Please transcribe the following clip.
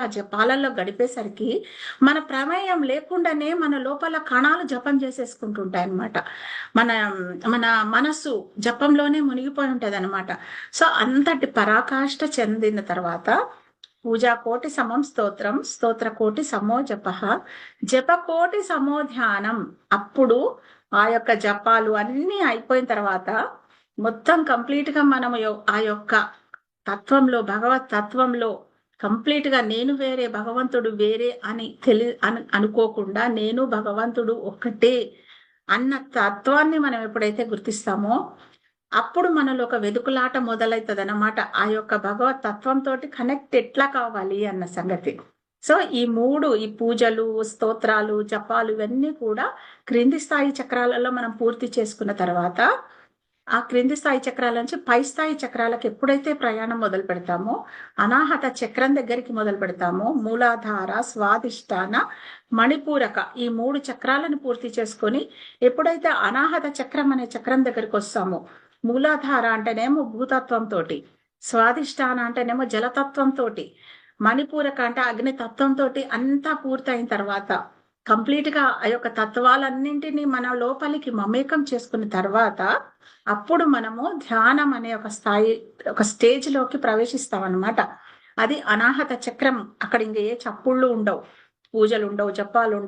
ఆ జపాలలో గడిపేసరికి మన ప్రమేయం లేకుండానే మన లోపల కణాలు జపం చేసేసుకుంటుంటాయి అనమాట మన మన మనస్సు జపంలోనే మునిగిపోయి ఉంటది అనమాట సో అంతటి పరాకాష్ట చెందిన తర్వాత పూజా కోటి సమం స్తోత్రం స్తోత్ర కోటి సమో జప జప కోటి సమో ధ్యానం. అప్పుడు ఆ యొక్క జపాలు అన్నీ అయిపోయిన తర్వాత మొత్తం కంప్లీట్గా మనం ఆ యొక్క తత్వంలో భగవత్ తత్వంలో కంప్లీట్గా నేను వేరే భగవంతుడు వేరే అని తెలి అనుకోకుండా నేను భగవంతుడు ఒక్కటే అన్న తత్వాన్ని మనం ఎప్పుడైతే గుర్తిస్తామో అప్పుడు మనలో ఒక వెదుకులాట మొదలవుతుంది అన్నమాట ఆ యొక్క భగవత్ తత్వంతో కనెక్ట్ ఎట్లా కావాలి అన్న సంగతి. సో ఈ మూడు ఈ పూజలు స్తోత్రాలు జపాలు ఇవన్నీ కూడా క్రింది స్థాయి చక్రాలలో మనం పూర్తి చేసుకున్న తర్వాత ఆ క్రింది స్థాయి చక్రాల నుంచి పై స్థాయి చక్రాలకు ఎప్పుడైతే ప్రయాణం మొదలు పెడతామో అనాహత చక్రం దగ్గరికి మొదలు పెడతామో మూలాధార స్వాదిష్టాన మణిపూరక ఈ మూడు చక్రాలను పూర్తి చేసుకొని ఎప్పుడైతే అనాహత చక్రం అనే చక్రం దగ్గరికి వస్తామో మూలాధార అంటేనేమో భూతత్వంతో స్వాదిష్టాన అంటేనేమో జలతత్వంతో మణిపూరక అంటే అగ్నితత్వంతో అంతా పూర్తయిన తర్వాత కంప్లీట్గా ఆ యొక్క తత్వాలన్నింటినీ మన లోపలికి మమేకం చేసుకున్న తర్వాత అప్పుడు మనము ధ్యానం అనే ఒక స్థాయి ఒక స్టేజ్లోకి ప్రవేశిస్తాం అన్నమాట అది అనాహత చక్రం. అక్కడ ఇంక ఏ చప్పుళ్ళు ఉండవు. పూజలు ఉండవు జపాలు ఉండవు.